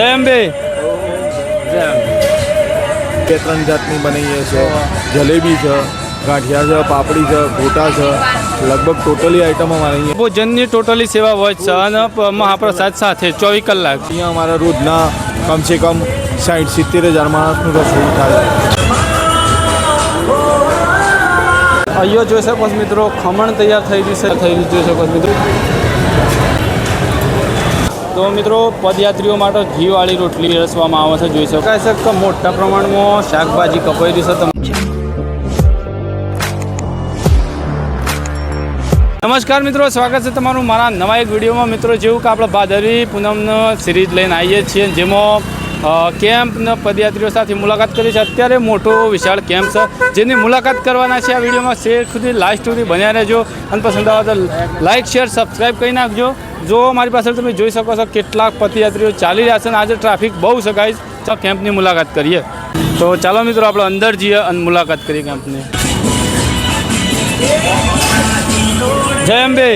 જય અંબે બે ત્રણ જાતની બનાવીએ છે. જલેબી છે ગાંઠિયા છે પાપડી છે ગોટા છે. લગભગ ટોટલી આઈટમ અમારે અહીંયા. ભોજનની ટોટલી સેવા હોય છે અને મહાપ્રસાદ સાથે ચોવીસ કલાક. અહીંયા અમારા રોજના કમસે કમ સાઠ સિત્તેર હજાર માણસનું રસોઈ થાય. અહીંયા જોઈ શકો મિત્રો ખમણ તૈયાર થઈ ગયું છે. થઈ ગયું જોઈ શકો મિત્રો. તો મિત્રો પદયાત્રીઓ માટે ઘીવાળી રોટલી રસવામાં આવે છે જોઈ શકાય છે કે મોટા પ્રમાણમાં શાકભાજી કપાઈ રહી છે નમસ્કાર મિત્રો સ્વાગત છે તમારું મારા નવા એક વિડીયોમાં. મિત્રો જેવું કે આપણે ભાદરવી પૂનમનો સિરીઝ લઈને આવીએ છીએ જેમાં કેમ્પના પદયાત્રીઓ સાથે મુલાકાત કરી છે. અત્યારે મોટો વિશાળ કેમ્પ છે. જેની મુલાકાત કરવાના છે આ વિડીયોમાં. શેર સુધી લાસ્ટ સુધી બન્યા રહેજો. અને પસંદ આવે તો લાઇક શેર સબસ્ક્રાઈબ કરી નાખજો. જો મારી પાસે તમે જોઈ શકો છો કેટલાક પદયાત્રીઓ ચાલી રહ્યા છે અને આજે ટ્રાફિક બહુ શકાય તો કેમ્પની મુલાકાત કરીએ. તો ચાલો મિત્રો આપણે અંદર જઈએ અને મુલાકાત કરીએ કેમ્પની. જય અંબે.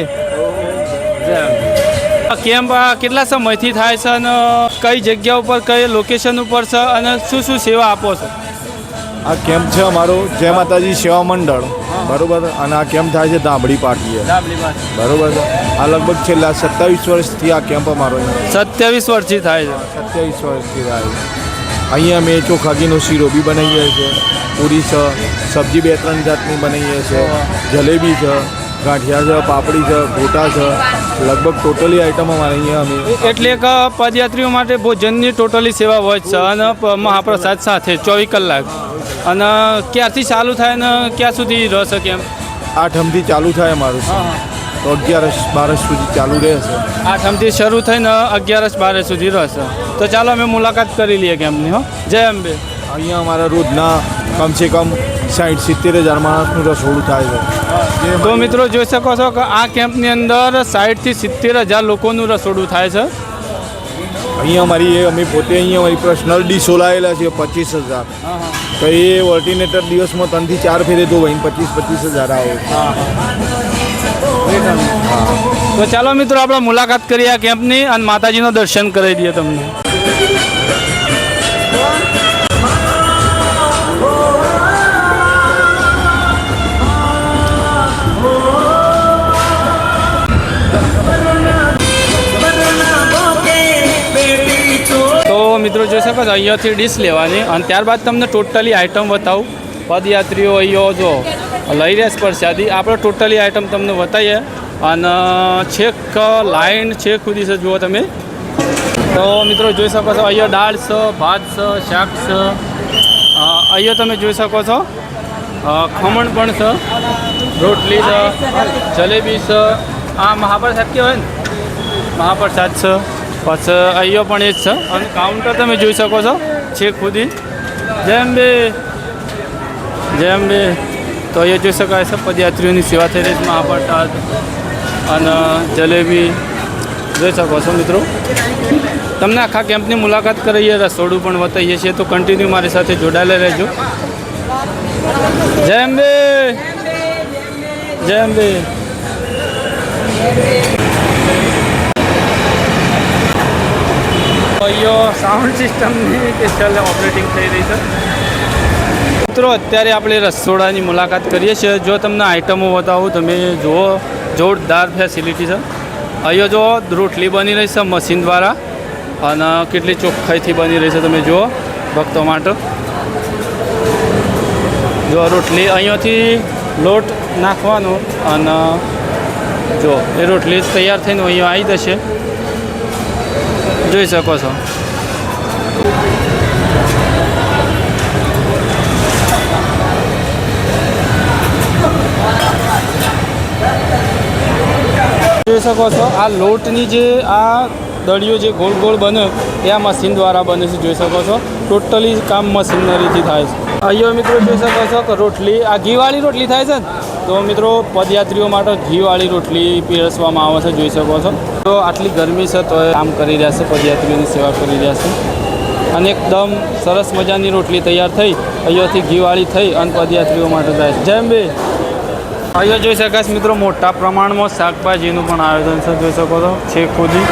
જય કેમ્પ આ કેટલા સમયથી થાય છે અને કઈ જગ્યા ઉપર કઈ લોકેશન ઉપર છે અને શું શું સેવા આપો છો? આ કેમ્પ છે અમારો જય માતાજી સેવા મંડળ. બરોબર? અને આ કેમ્પ થાય છે? દાંભડી પાટીએ. બરોબર આ લગભગ છેલ્લા સત્તાવીસ વર્ષથી આ કેમ્પ અમારો સત્યાવીસ વર્ષથી થાય છે. સત્યાવીસ વર્ષથી થાય છે. અહીંયા અમે ચોખાગીનો શીરો બી બનાવીએ છીએ. પૂરી છે સબ્જી બે ત્રણ જાતની બનાવીએ છીએ. જલેબી છે. ગાંઠિયા છે પાપડી છે ગોટા છે લગભગ ટોટલી આઈટમ અમારે અહીંયા અમે એટલે કે પદયાત્રીઓ માટે ભોજનની ટોટલી સેવા હોય છે અને મહાપ્રસાદ સાથે ચોવીસ કલાક. અને ક્યારથી ચાલુ થાય ને ક્યાં સુધી રહેશે કેમ આઠમથી ચાલુ થાય અમારું તો અગિયારસ બારસ સુધી ચાલુ રહેશે આઠમથી શરૂ થઈને અગિયારસ બાર સુધી રહેશે તો ચાલો અમે મુલાકાત કરી લઈએ કેમ્પની હો. જય અંબે. અહીંયા અમારા રોજના કમસે કમ સાઠ સિત્તેર હજાર માણસનું રસોડું થાય છે. તો મિત્રો જોઈ શકો છો કે આ કેમ્પની અંદર સાઠથી સિત્તેર હજાર લોકોનું રસોડું થાય છે. અહીંયા અમારી એ અમે પોતે અહીંયા અમારી પર્સનલ ડીશો લાવેલા છે પચીસ હજાર. તો એ ઓર્ડિનેટર દિવસમાં ત્રણથી ચાર ફેરે તો વહીને પચીસ પચીસ હજાર આવે. તો ચાલો મિત્રો આપણે મુલાકાત કરીએ આ કેમ્પની અને માતાજીનો દર્શન કરાવી દઈએ તમને. મિત્રો જોઈ શકો છો અહીંયાથી ડીશ લેવાની અને ત્યારબાદ તમને ટોટલી આઈટમ બતાવું. પદયાત્રીઓ અહીંયા જો લઈ રહ્યા પ્રસાદી. આપણે ટોટલી આઈટમ તમને બતાવીએ. અને છેક લાઈન છેક સુધી છે જુઓ તમે. તો મિત્રો જોઈ શકો છો, અહીંયા દાળ છે, ભાત છે, શાક છે. અહીંયા તમે જોઈ શકો છો. ખમણ પણ છે. રોટલી છે, જલેબી છે. આ મહાપ્રસાદ કહેવાય ને? મહાપ્રસાદ છે. પછી અહીંયા પણ એ જ છે. અને કાઉન્ટર તમે જોઈ શકો છો. છેક ખુદી. જેમ બે જેમ બે. તો અહીંયા જોઈ શકાય છે, પદયાત્રીઓની સેવા થઈ રહી છે મહાપ્રસાદ અને જલેબી. જોઈ શકો છો મિત્રો. તમને આખા કેમ્પની મુલાકાત કરાવીએ રસોડું પણ વતાવીએ છીએ. તો કન્ટિન્યુ મારી સાથે જોડાયેલા રહેજો. જય અંબે જય અંબે અહીંયા સાઉન્ડ સિસ્ટમની સ્પેશિયલ ઓપરેટિંગ થઈ રહી છે. મિત્રો, અત્યારે આપણે રસોડાની મુલાકાત કરીએ છીએ. જો તમને આઈટમો બતાવું તમે જુઓ. જોરદાર ફેસિલિટી છે. અહીંયા જો રોટલી બની રહી છે મશીન દ્વારા. અને કેટલી ચોખ્ખાઈથી બની રહી છે, તમે જુઓ ભક્તો માટે. જો રોટલી અહીંયાથી લોટ નાખવાનો અને જો એ રોટલી તૈયાર થઈને અહીંયા આવી જશે. જોઈ શકો છો. જોઈ શકો છો, આ લોટની જે આ દળીઓ જે ગોળ ગોળ બને, એ આ મશીન દ્વારા બને છે, જોઈ શકો છો. ટોટલી કામ મશીનરીથી થાય છે. અહીંયા મિત્રો જોઈ શકો છો કે રોટલી, આ ઘીવાળી રોટલી થાય છે ને? તો મિત્રો, પદયાત્રીઓ માટે ઘીવાળી રોટલી પીરસવામાં આવે છે, જોઈ શકો છો. તો આટલી ગરમી છે, તો કામ કરી રહ્યા છે, પદયાત્રીઓની સેવા કરી રહ્યા છે. અને એકદમ સરસ મજાની રોટલી તૈયાર થઈ, અહીંયાથી ઘીવાળી થઈ અને પદયાત્રીઓ માટે જાય છે. જેમ બે. અહીંયા જોઈ શકાય મિત્રો, મોટા પ્રમાણમાં શાકભાજીનું પણ આયોજન છે, જોઈ શકો છો છેક ખુદી.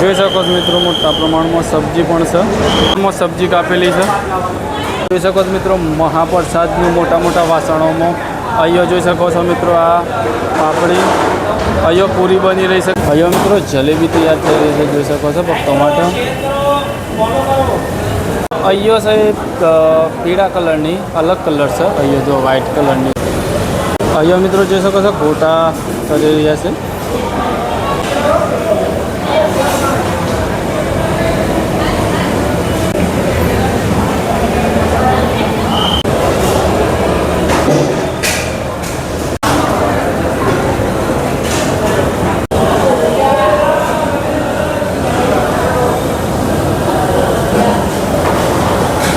જોઈ શકો છો મિત્રો, મોટા પ્રમાણમાં સબ્જી પણ છે. સબ્જી કાપેલી છે. જોઈ શકો છો મિત્રો, મહાપ્રસાદનું મોટા મોટા વાસણોમાં અહીંયા જોઈ શકો છો મિત્રો, આ પાપડી અહીંયા પૂરી બની રહી છે. અહીંયા મિત્રો, જલેબી તૈયાર થઈ રહી છે, જોઈ શકો છો ટમાટર અહીંયા સાહેબ પીળા કલરની, અલગ કલર છે અહીંયા જો વ્હાઇટ કલરની. અહીંયા મિત્રો, જોઈ શકો છો, ગોટા કરી રહ્યા છે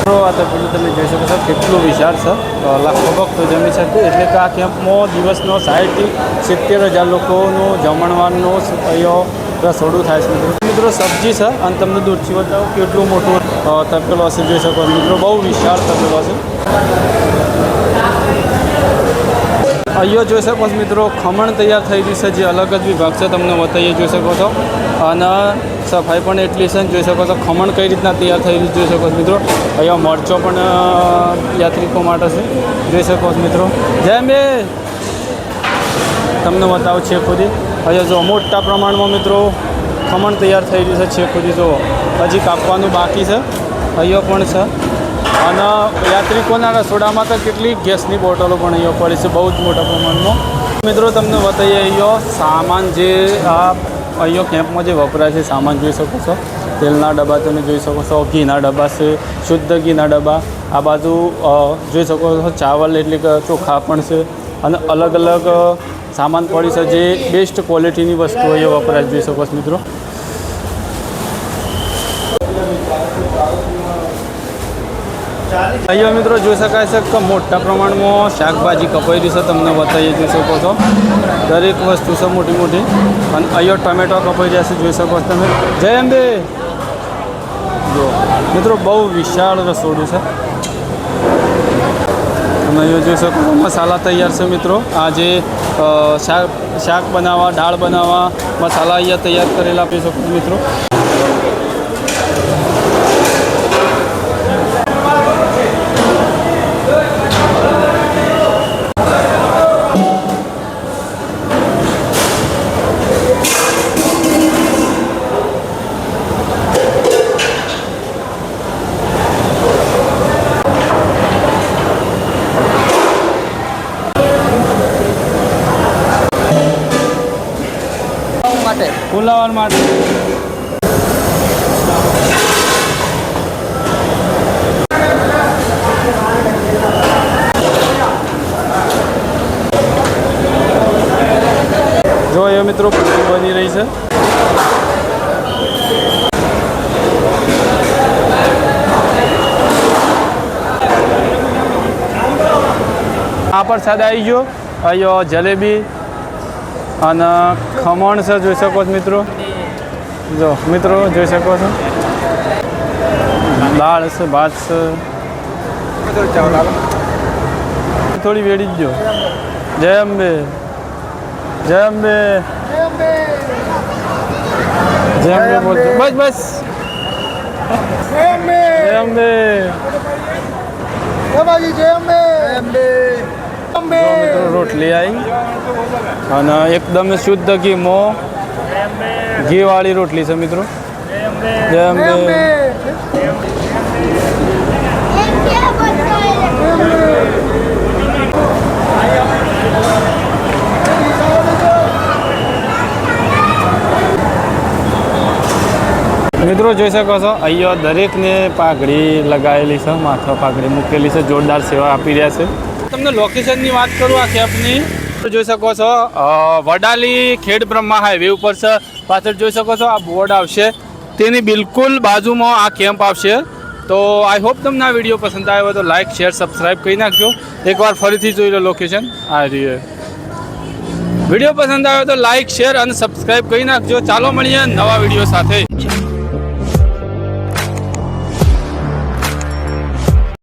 મિત્રો આ તો પેલું તમે જોઈ છો વિશાળ છે. લાખો ભક્તો જમી શકે એટલે કે આ કેમ્પમાં દિવસનો સાઠથી સિત્તેર હજાર લોકોનું જમણવારનું રસોડું થાય છે. મિત્રો મિત્રો સબ્જી છે. અને તમને દૂરથી બતાવો કેટલું મોટું તપેલો હશે. જોઈ શકો મિત્રો, બહુ વિશાળ તપેલો હશે. અહીંયા જોઈ શકો છો મિત્રો, ખમણ તૈયાર થઈ ગયું છે. જે અલગ જ વિભાગ છે. તમને બતાવીએ, જોઈ શકો છો. અને સફાઈ પણ એટલી છે ને જોઈ શકો છો ખમણ કઈ રીતના તૈયાર થયેલી જોઈ શકો છો મિત્રો. અહીંયા મરચો પણ યાત્રિકો માટે છે, જોઈ શકો છો મિત્રો. જય બે તમને બતાવું છે ખુદી અહીંયા જો મોટા પ્રમાણમાં મિત્રો ખમણ તૈયાર થઈ રહ્યું છે છે ખુદી જુઓ હજી કાપવાનું બાકી છે. અહીંયા પણ છે. અને યાત્રિકોના રસોડામાં તો કેટલી ગેસની બોટલો પણ અહીંયા પડી છે, બહુ જ મોટા પ્રમાણમાં. મિત્રો તમને બતાવીએ, અહીંયા સામાન જે આ અહીંયા કેમ્પમાં જે વપરાય છે, સામાન જોઈ શકો છો. તેલના ડબ્બા તમે જોઈ શકો છો, ઘીના ડબ્બા છે, શુદ્ધ ઘીના ડબ્બા. આ બાજુ જોઈ શકો છો, ચાવલ એટલે કે ચોખા પણ છે. અને અલગ અલગ સામાન પડી છે, જે બેસ્ટ ક્વોલિટીની વસ્તુઓ અહીંયા વપરાય જોઈ શકો છો મિત્રો. અહીંયા મિત્રો, જોઈ શકાય છે કે મોટા પ્રમાણમાં શાકભાજી કપાઈ રહી છે. તમને બતાવીએ જોઈ શકો છો? દરેક વસ્તુ છે મોટી મોટી. અને અહીંયા ટમેટો કપાઈ રહ્યા છે, જોઈ શકો છો તમે. જય અંબે! જો, મિત્રો, બહુ વિશાળ રસોડું છે. તમે અહીંયા જોઈ શકો છો, મસાલા તૈયાર છે મિત્રો. આજે શાક શાક બનાવવા, દાળ બનાવવા, મસાલા અહીંયા તૈયાર કરેલા આપી શકો મિત્રો. ફુલાવર માટે જો એ મિત્રો બની રહી છે. આ પ્રસાદ આવી ગયો. અહીંયા જલેબી અને ખમણ છે જોઈ શકો છો મિત્રો? જો મિત્રો જોઈ શકો છો? દાળ છે ભાત છે. થોડી વેડી જ જો. જય અંબે. જય અંબે. જય અંબે બોલજો બસ બસ. જય અંબે. જો મિત્રો રોટલી આવી અને એકદમ શુદ્ધ ઘી મો ઘી વાળી રોટલી છે મિત્રો. જેમ મિત્રો જોઈ શકો છો અહીંયા દરેકને પાઘડી લગાવેલી છે માથા પાઘડી મૂકેલી છે જોરદાર સેવા આપી રહ્યા છે. તમને લોકેશનની વાત કરું, આ કેબની જોઈ શકો છો વડાલી ખેડ બ્રહ્મા હાઈવે ઉપર છે. પાછળ જોઈ શકો છો, આ બોર્ડ આવશે. તેની બિલકુલ બાજુમાં આ કેમ્પ આવશે. તો આઈ હોપ તમને આ વીડિયો પસંદ આવ્યો હોય તો લાઇક શેર સબસ્ક્રાઈબ કરી નાખજો. એકવાર ફરીથી જોઈ લો લોકેશન આ રીએ વીડિયો પસંદ આવ્યો તો લાઇક શેર અને સબસ્ક્રાઈબ કરી નાખજો. ચાલો મળીએ નવા વીડિયો સાથે.